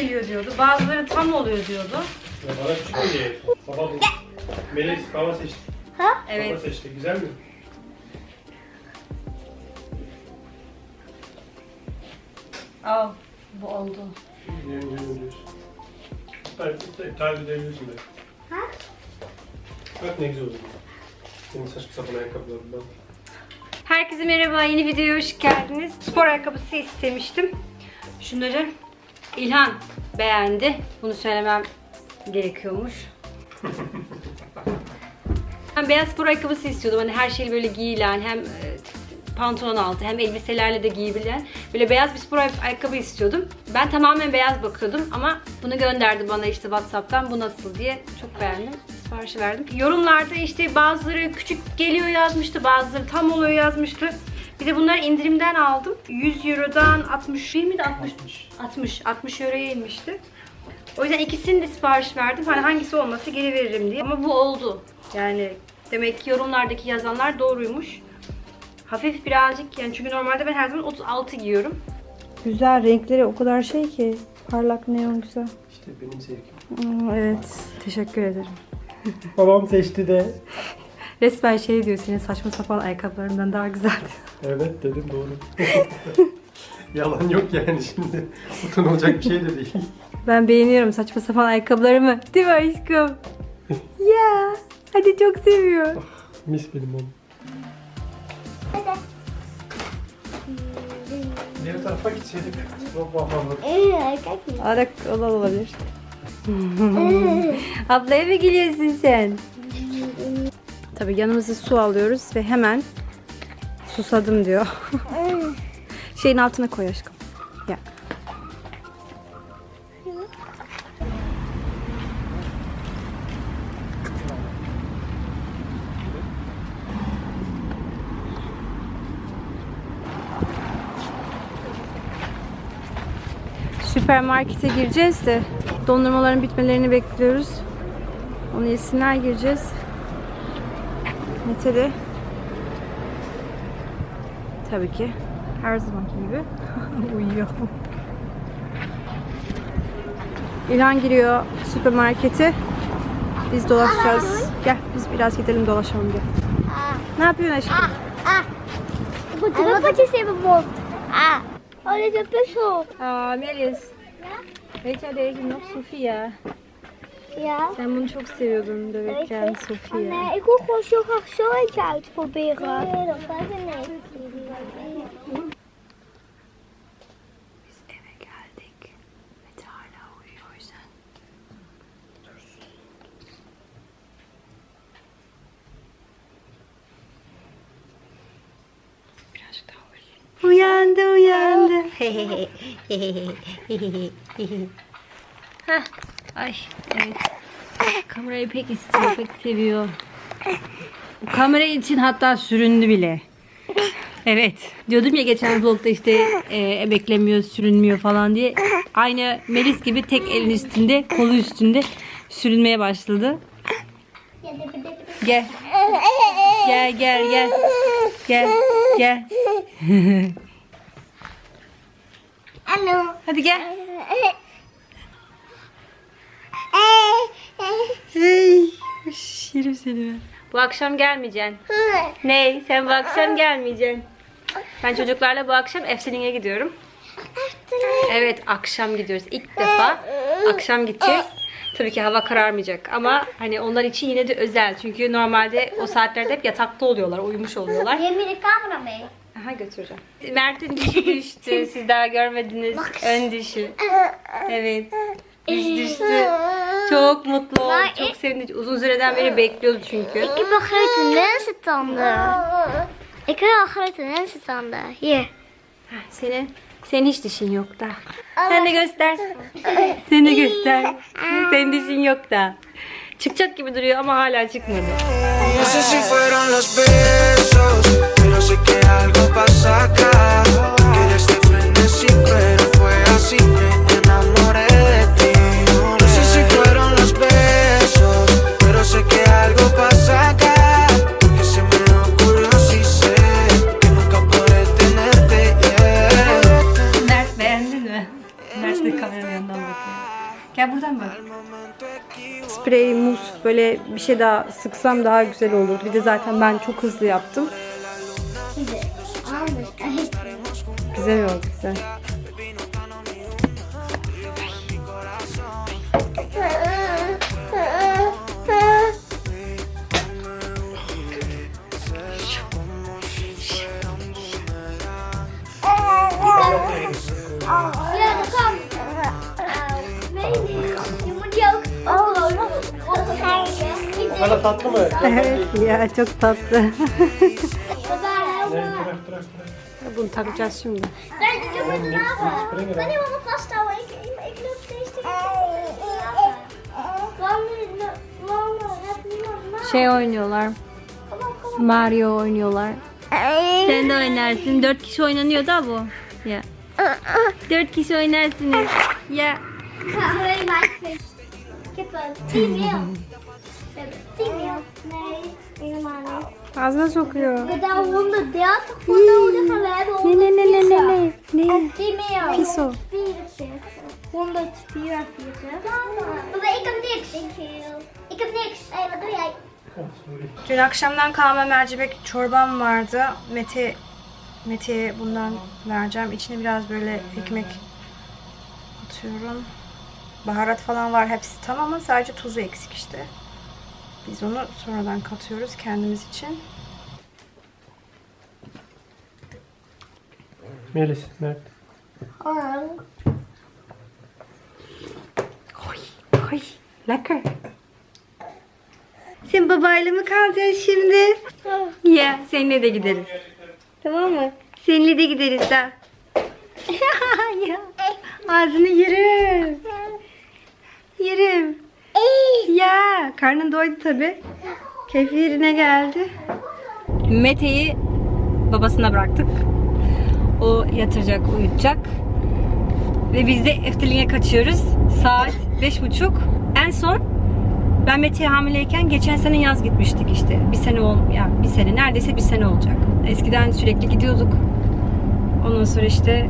geliyor diyordu. Bazıları tam oluyor diyordu. Ya bana küçük mü diye. Baba bu. Melis baba seçti. Baba Evet. seçti. Güzel mi? Al. Bu oldu. Diyorum, diyorum, diyorsun. İptal, iptal, iptal edebiliyorsun be. Ha? Bak ne güzel oldu. Senin saçma sapan ayakkabılarından. Herkese merhaba. Yeni videoya hoş geldiniz. Spor ayakkabısı istemiştim. Şunları İlhan beğendi. Bunu söylemem gerekiyormuş. Ben beyaz spor ayakkabısı istiyordum. Hani her şeyi böyle giyilen hem e, pantolon altı hem elbiselerle de giyebilen böyle beyaz bir spor ay- ayakkabı istiyordum. Ben tamamen beyaz bakıyordum ama bunu gönderdi bana işte Whatsapp'tan bu nasıl diye çok beğendim. Siparişi verdim. Yorumlarda işte bazıları küçük geliyor yazmıştı, bazıları tam oluyor yazmıştı. Bir de bunları indirimden aldım. 100 Euro'dan 60 değil miydi? 60 60 60 Euro'ya inmişti. O yüzden ikisini de sipariş verdim. Hani hangisi olmasa geri veririm diye. Ama bu oldu. Yani demek ki yorumlardaki yazanlar doğruymuş. Hafif birazcık yani çünkü normalde ben her zaman 36 giyiyorum. Güzel renkleri o kadar şey ki. Parlak neon güzel. İşte benim sevgim. Aa, evet. Teşekkür ederim. Babam seçti de. Resmen şey diyor senin saçma sapan ayakkabılarından daha güzel diyor. Evet dedim doğru. Yalan yok yani şimdi. Utanılacak bir şey de değil. Ben beğeniyorum saçma sapan ayakkabılarımı. Değil mi aşkım? ya. Hadi çok seviyor. Mis benim oğlum. Diğer tarafa gitseydik. Babam Arak o da olabilir. Ablaya mı geliyorsun sen? Tabii yanımıza su alıyoruz ve hemen susadım diyor. Şeyin altına koy aşkım. Ya. Süpermarkete gireceğiz de dondurmaların bitmelerini bekliyoruz. Onu yesinler gireceğiz. Mete de tabii ki her zamanki gibi uyuyor. İlhan giriyor süpermarkete. Biz dolaşacağız. Gel biz biraz gidelim dolaşalım gel. Ne yapıyorsun aşkım? Ah. İs in mijn mond? Ah. İs een puzzel. Aa Melis. Deze nog Sofia? Ja. Sen bunu çok seviyordun bebekken Sofia. Nee, ik wil gewoon zo graag zo eentje uitproberen. Nee, dat gaat er niet. Biz eve geldik. Mete hala uyuyor o yüzden. Birazcık daha uyusun. Uyandı uyandı. Heh. Ay evet. Kamerayı pek istiyor, pek seviyor. Kamera için hatta süründü bile. Evet. Diyordum ya geçen vlogda işte e, emeklemiyor, sürünmüyor falan diye. Aynı Melis gibi tek elin üstünde, kolu üstünde sürünmeye başladı. Gel. Gel gel gel. Gel gel. Hallo. Hadi gel. Seni ben. Bu akşam gelmeyeceksin. Ne? Sen bu akşam gelmeyeceksin. Ben çocuklarla bu akşam Efselin'e gidiyorum. Evet akşam gidiyoruz. İlk defa akşam gideceğiz. Tabii ki hava kararmayacak ama hani onlar için yine de özel. Çünkü normalde o saatlerde hep yatakta oluyorlar, uyumuş oluyorlar. Camera mee? Aha götüreceğim. Mert'in dişi düştü. Siz daha görmediniz. Ön dişi. Evet. Düştü. Çok mutlu oldu. Maar Çok ik- sevindi. Uzun süreden beri bekliyordu çünkü. Ik heb wel grote mensentanden. Ik wil wel grote. Hier. Senin senin hiç dişin yok da. Sen de göster. Sen de göster. Senin dişin yok da. Çıkacak gibi duruyor ama hala çıkmadı. No sé si fueron los besos, pero sé que algo pasa acá. Quieres de frenesí, pero fue así, mı? Sprey, muz böyle bir şey daha sıksam daha güzel olur. Bir de zaten ben çok hızlı yaptım. Güzel oldu güzel. Kadar tatlı mı? Evet ya çok tatlı. Bunu takacağız şimdi. Ik, loop? Şey oynuyorlar. Mario oynuyorlar. Sen de oynarsın. Dört kişi oynanıyor da bu. Ya. Dört kişi oynarsınız. Ya. Alleen maar ik vind- Ik heb een 10 mil. Ağzına sokuyor. We hebben daar 130 voor nodig en we hebben Ne ne 100 ne ne ne ne. Ne? 10 mil. Piso. 44. 144. Papa, ik heb niks. Ik heb niks. Hé, wat doe jij? Dün akşamdan kalma mercimek çorbam vardı. Mete Mete'ye bundan vereceğim. İçine biraz böyle ekmek atıyorum. Baharat falan var hepsi tam ama sadece tuzu eksik işte. Biz onu sonradan katıyoruz kendimiz için. Melis, Mert. Ay, lekker. Sen babayla mı kalacaksın şimdi? Ya, seninle de gideriz. Tamam mı? Seninle de gideriz da. ya, ağzını yerim. Yerim. Ya, karnın doydu tabi. Keyfi yerine geldi. Mete'yi babasına bıraktık. O yatıracak, uyutacak. Ve biz de Eftelin'e kaçıyoruz. Saat beş buçuk. En son ben Mete'ye hamileyken geçen sene yaz gitmiştik işte. Bir sene ol, yani bir sene neredeyse bir sene olacak. Eskiden sürekli gidiyorduk. Ondan sonra işte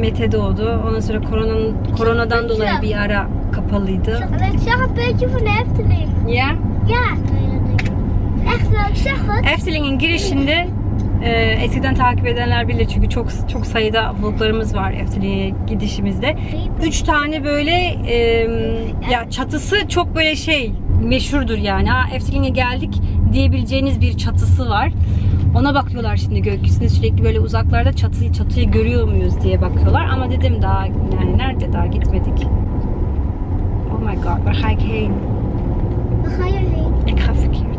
Mete doğdu. Ondan sonra koronan, koronadan dolayı bir ara kapalıydı. İk zag een beetje van de Efteling. Ya. Ja. Echt wel, ik zag het. Efteling'in girişinde e, eskiden takip edenler bilir çünkü çok çok sayıda vloglarımız var Efteling'e gidişimizde. Üç tane böyle e, ya çatısı çok böyle şey meşhurdur yani. Ha Efteling'e geldik diyebileceğiniz bir çatısı var. Ona bakıyorlar şimdi gökyüzünde sürekli böyle uzaklarda çatıyı çatıyı görüyor muyuz diye bakıyorlar ama dedim daha yani nerede daha gitmedik. Oh my god, waar ga ik heen? Waar ga je heen? Ik ga verkeerd.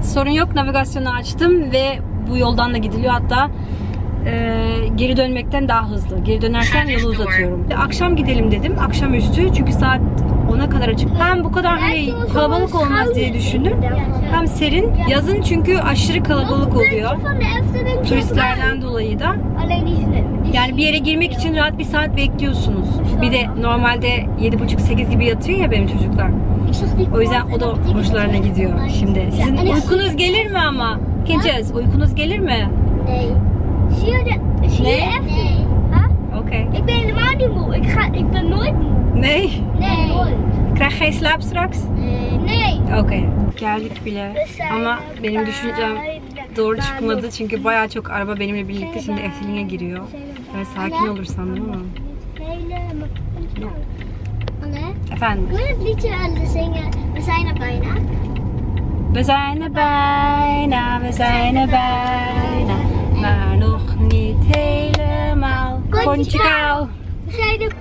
Sorun yok navigasyonu açtım ve bu yoldan da gidiliyor hatta e, geri dönmekten daha hızlı. Geri dönersen yolu uzatıyorum. Akşam gidelim dedim. Akşamüstü çünkü saat 10'a kadar açık. Hem bu kadar hani kalabalık olmaz diye düşündüm. Hem serin. Yazın çünkü aşırı kalabalık oluyor. Turistlerden dolayı da. Yani bir yere girmek için rahat bir saat bekliyorsunuz. Bir de normalde 7.30-8 gibi yatıyor ya benim çocuklar. O yüzden o da hoşlarına gidiyor şimdi. Sizin uykunuz gelir mi ama? Kinces uykunuz gelir mi? Nee. Nee? Okey. Ik ben helemaal niet moe. Ik, ga, ik ben nooit moe. Ne? Nee. Nooit. Krijg geen slaap straks? Nee. Okey. Geldik bile. Ama benim düşüncem doğru çıkmadı çünkü bayağı çok araba benimle birlikte şimdi Eftelin'e giriyor. Ben sakin olur sandım ama. Efendim. bijna. We zijn er bijna, we zijn er bijna. Maar nog niet.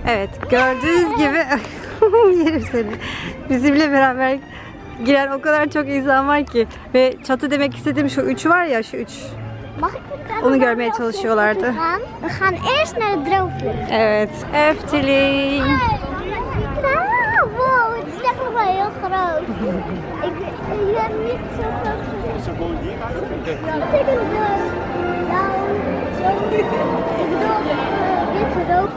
Evet gördüğünüz gibi yerim seni. Bizimle beraber giren o kadar çok insan var ki ve çatı demek istediğim şu üç var ya şu üç. Vertellen? Onu waar görmeye we op çalışıyorlardı. vakantie gaan? We gaan eerst naar de droomvlucht. Evet. Efteling. Ah, wow, het is echt nog wel heel groot. ik, ik ben niet zo groot geweest. Dat betekent de, nou, zo, ik bedoel, uh, dit rook.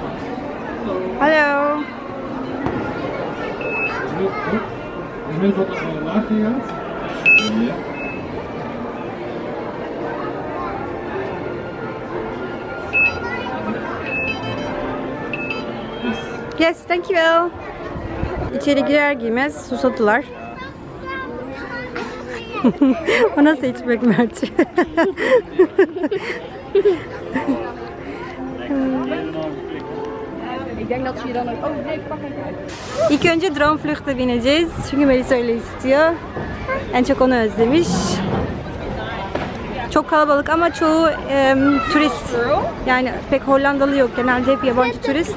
Hallo. Inmiddels wat uh, laag gegaan? Ja. Yes, dankjewel. İçeri girer giymez susadılar. o nasıl içmek Mert? İlk önce Droomvlucht'a bineceğiz. Çünkü Melisa öyle istiyor. En çok onu özlemiş. Çok kalabalık ama çoğu em, turist. Yani pek Hollandalı yok. Genelde hep yabancı turist.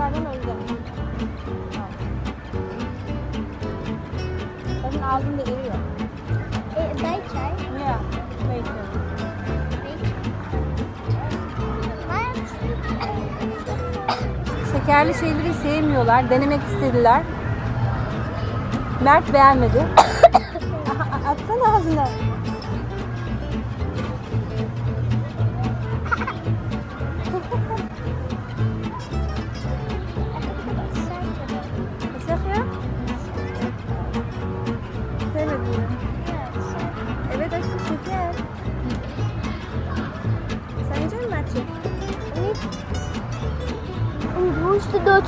Çıkardan öyle. Senin ağzında eriyor. Een beetje. Ya. Beetje. Şekerli şeyleri sevmiyorlar. Denemek istediler. Mert beğenmedi. Atsana ağzına.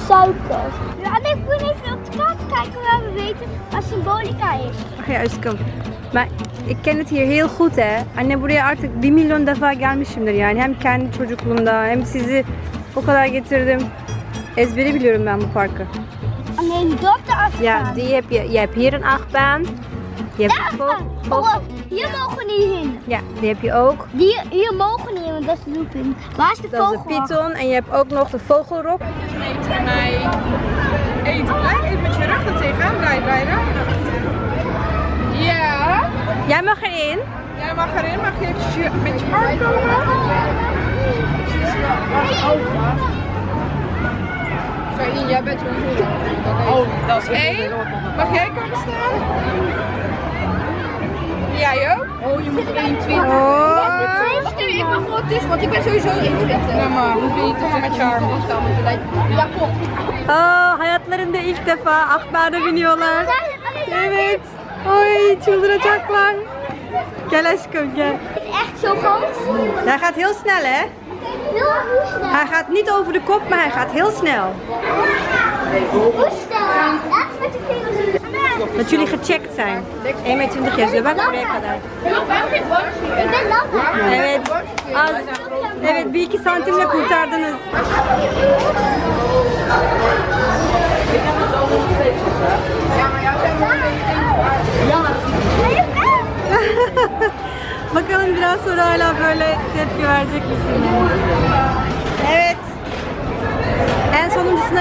Suiker. Ja, en ik moet even op de kaart kijken waar we weten wat symbolica is. Ach ja aşkım. Ben ik ken het hier heel goed hè. Anne buraya artık bir milyon defa gelmişimdir yani. Hem kendi çocukluğumda hem sizi o kadar getirdim. Ezberi biliyorum ben bu parkı. Niet op de afstand. Ja, die heb je. Je hebt hier een achtbaan. Je hebt De vogel- Oh, vogel- hier mogen we niet in. Ja, die heb je ook. Die, hier mogen we niet in, want dat is looping. Waar is de Dat is de vogel? python. En je hebt ook nog de vogelrok. Eten mij. Eet gelijk even met je rug er tegenaan. Draai. Ja. Jij mag erin. Jij mag erin. Mag je je, met je arm komen? Sorry, jij bent niet. Oh, dat is één. Mag jij komen staan? Jij ook? Oh, je moet 21. Oh. ik mag gewoon tussen, want ik ben sowieso 21. Ja, maar hoef je niet te met je arm staan. Ja, kom. Aa, hayatlarında ilk defa ahtbana biniyorlar. Evet. Oy çıldıracaklar. Gel aşkım gel. Echt zo groot? Hij gaat heel snel hè? Heel hoe snel? Hij gaat niet over de kop, maar hij gaat heel snel. Hoe snel? Dat jullie gecheckt zijn. 1,20 meter yazıyor. Bak buraya. Evet. Az. Evet bir iki santimle kurtardınız. Bakalım biraz sonra hala böyle tepki verecek misin? Evet. En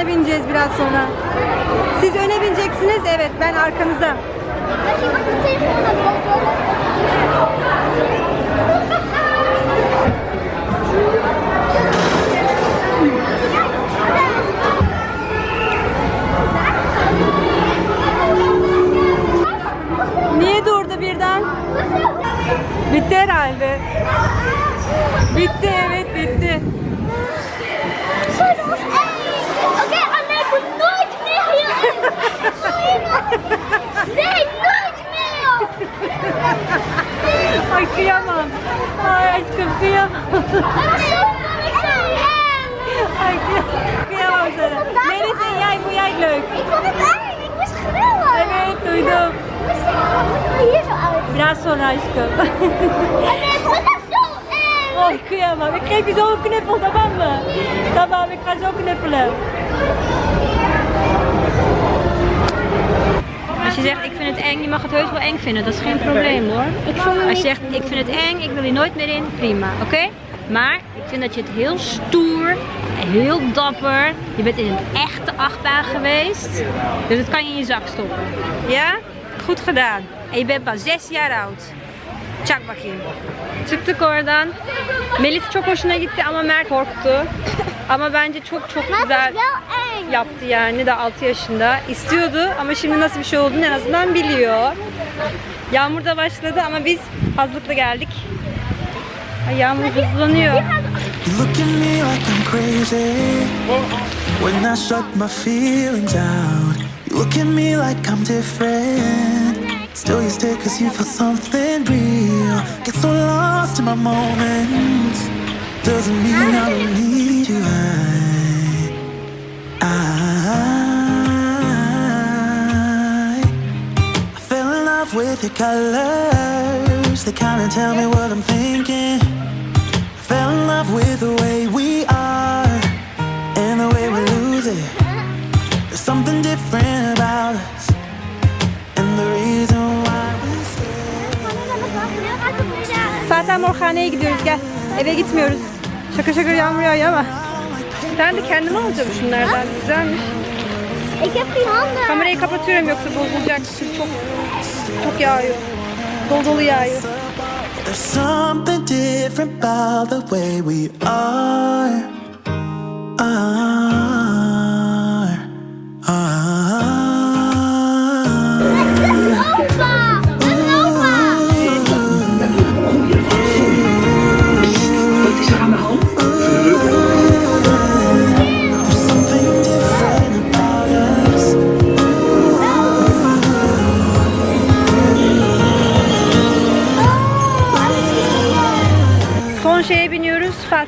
sonuncusuna bineceğiz biraz sonra. Siz öne bineceksiniz. Evet ben het Niye durdu birden? Bitti herhalde. Bitti evet bitti. Je zo een knuffel tamam mı? Tamam ik ga zo knuffelen. Als je zegt ik vind het eng, je mag het heus wel eng vinden. Dat is geen probleem hoor. Als je zegt ik vind het eng, ik wil hier nooit meer in, prima. Oké? Maar ik vind dat je het heel stoer, heel dapper. Je bent in een echte achtbaan geweest. Dus dat kan je in je zak stoppen. Ja? Goed gedaan. En je bent pas zes jaar oud. Çak bakayım. Çıktık oradan. Melis çok hoşuna gitti ama Mert korktu. Ama bence çok çok güzel yaptı yani de 6 yaşında. İstiyordu ama şimdi nasıl bir şey olduğunu en azından biliyor. Yağmur da başladı ama biz hazırlıklı geldik. Ay, yağmur hızlanıyor. You look at me like I'm crazy when I shut my feelings out. You look at me like I'm different. Still, you stay cause you feel something real. Get so lost in my moments. Doesn't mean I don't need you. I, I, I fell in love with your colors. They kinda tell me what I'm thinking. Fell in love with the way we are and the way we lose it. There's something Zaten Morhane'ye gidiyoruz gel. Eve gitmiyoruz. Şaka şaka yağmur yağıyor ama. Ben de kendime alacağım şunlardan. Güzelmiş. Handen. Kamerayı kapatıyorum yoksa bozulacak. Çok çok yağıyor. Dolu dolu yağıyor. There's something different about the way we are. Are. Are.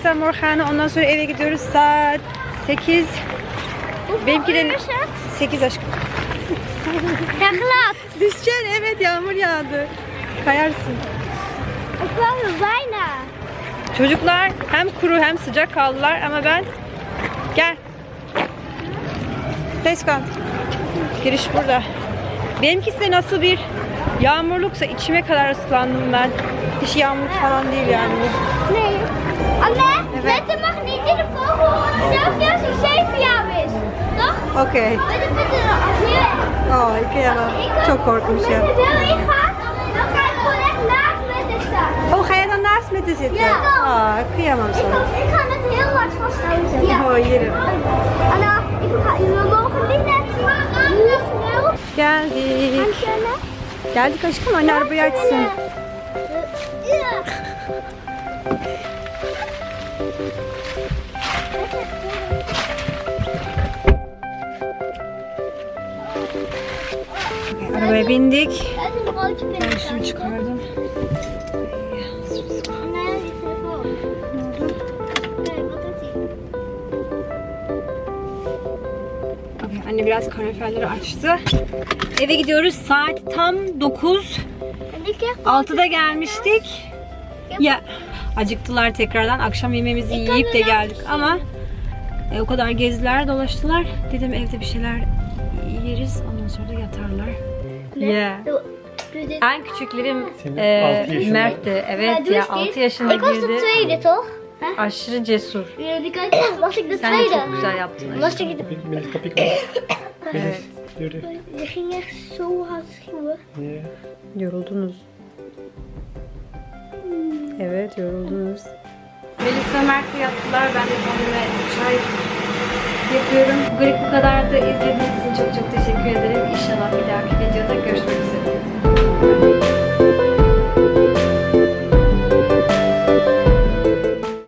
Fata Morhane. Ondan sonra eve gidiyoruz. Saat 8. Benimki de 8 aşkım. Ja, glad. Düşeceksin. Evet yağmur yağdı. Kayarsın. Er bijna. Çocuklar hem kuru hem sıcak kaldılar ama ben gel. Deskan. Giriş burada. Benimkisi de nasıl bir yağmurluksa içime kadar ıslandım ben. Hiç yağmur falan değil yani. bu. Nee. Anne, Lette mag niet in de vogel worden zelf als hij 7 jaar is. Toch? Okey. Lette vindt het als je Aa, kıyamam. Çok korkmuş ya. Als je wil ingaan, dan ga ik gewoon echt naast Lette staan. Oh, ga je dan naast met de zitten? Ja. Aa, kıyamam Ik, sana. ga- ik ga net heel hard vasthouden. Ja. Oh, yerim. Anna, ik ga, we mogen niet net nu snel. Geldik. Aanstellen. Geldik aşkım anne arabayı açsın. Ja. Arabaya bindik. Ben şunu çıkardım. Anne biraz kaloriferleri açtı. Eve gidiyoruz. Saat tam 9. En ik heb 6'da gelmiştik. Ya acıktılar tekrardan. Akşam yemeğimizi yiyip de geldik ama e, o kadar gezdiler, dolaştılar. Dedim evde bir şeyler yeriz. Ondan sonra da yatarlar. Yeah. Dit. En küçüklerim e. Mert'ti. Evet ya eens 6 kind. yaşında girdi. Aşırı cesur. Sen de çok güzel yaptın. aşkım. Was ik Evet yoruldunuz. Melis ve Mert yattılar. Ben de kendime çay yapıyorum. Bugünlük bu kadardı. İzlediğiniz için çok çok teşekkür ederim. İnşallah bir dahaki videoda görüşmek üzere.